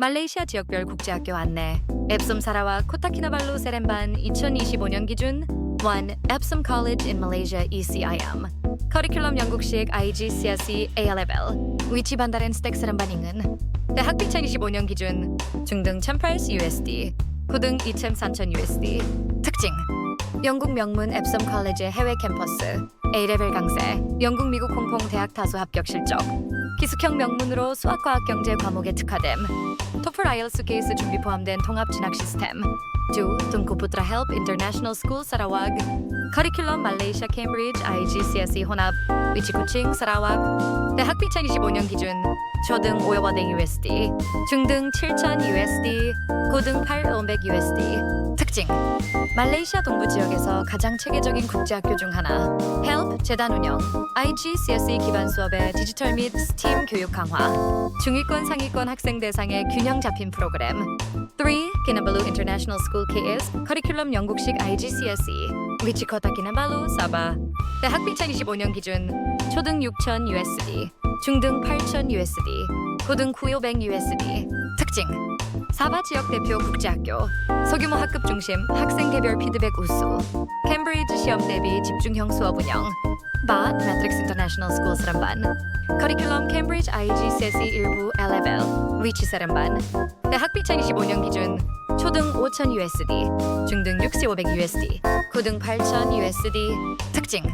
말레이시아 지역별 국제학교 안내. 앱솜 사라와 코타키나발루 세렌반 2025년 기준 1. 앱솜 College in Malaysia ECIM 커리큘럼 영국식 IGCSE A-Level 위치 반다렌 스택 세렌반잉은 대학 2025년 기준 중등 1008 USD 고등 2,3,000 USD 특징. 영국 명문 앱솜 컬리지 해외 캠퍼스 A-레벨 강세 영국 미국 홍콩 대학 다수 합격 실적 기숙형 명문으로 수학과학 경제 과목에 특화됨. 토플 아이엘스 케이스 준비 포함된 통합 진학 시스템 주 둥쿠푸트라 헬프 인터내셔널 스쿨 사라왁 커리큘럼 말레이시아 캠브리지 IGCSE 혼합 위치 코칭 사라왁 대학 2025년 기준 초등 5여과대 USD 중등 7,000 USD 고등 8,500 USD 특징 말레이시아 동부 지역에서 가장 체계적인 국제학교 중 하나 헬프 재단 운영 IGCSE 기반 수업의 디지털 및 스팀 교육 강화 중위권 상위권 학생 대상의 균형 잡힌 프로그램 3. Kinabalu International School KS 커리큘럼 영국식 IGCSE 위치 코타키나발루 사바. 대학 2025년 기준 초등 6,000 USD 중등 8,000 USD 고등 9,500 USD 특징 사바 지역 대표 국제학교 소규모 학급 중심 학생 개별 피드백 우수 캠브리지 시험 대비 집중형 수업 운영 바 매트릭스 인터내셔널 스쿨 세련반 커리큘럼 캠브리지 IGCSE 일부 L-레벨 위치 세련반 대학 2025년 기준 초등 5,000 USD 중등 6,500 USD 고등 8,000 USD 특징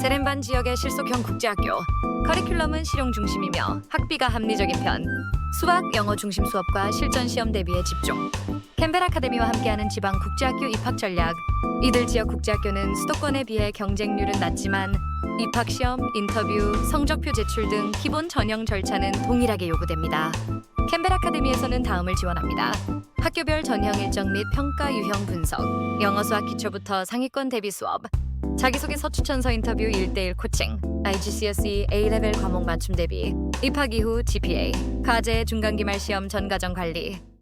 세렌반 지역의 실속형 국제학교 커리큘럼은 실용 중심이며 학비가 합리적인 편 수학, 영어 중심 수업과 실전 시험 대비에 집중. 캠벨 아카데미와 함께하는 지방 국제학교 입학 전략. 이들 지역 국제학교는 수도권에 비해 경쟁률은 낮지만 입학 시험, 인터뷰, 성적표 제출 등 기본 전형 절차는 동일하게 요구됩니다. 캠벨 아카데미에서는 다음을 지원합니다. 학교별 전형 일정 및 평가 유형 분석, 영어 수학 기초부터 상위권 대비 수업, 자기소개서 추천서 인터뷰 1대1 코칭, IGCSE A-레벨 과목 맞춤 대비, 입학 이후 GPA, 과제 중간기말 시험 전과정 관리,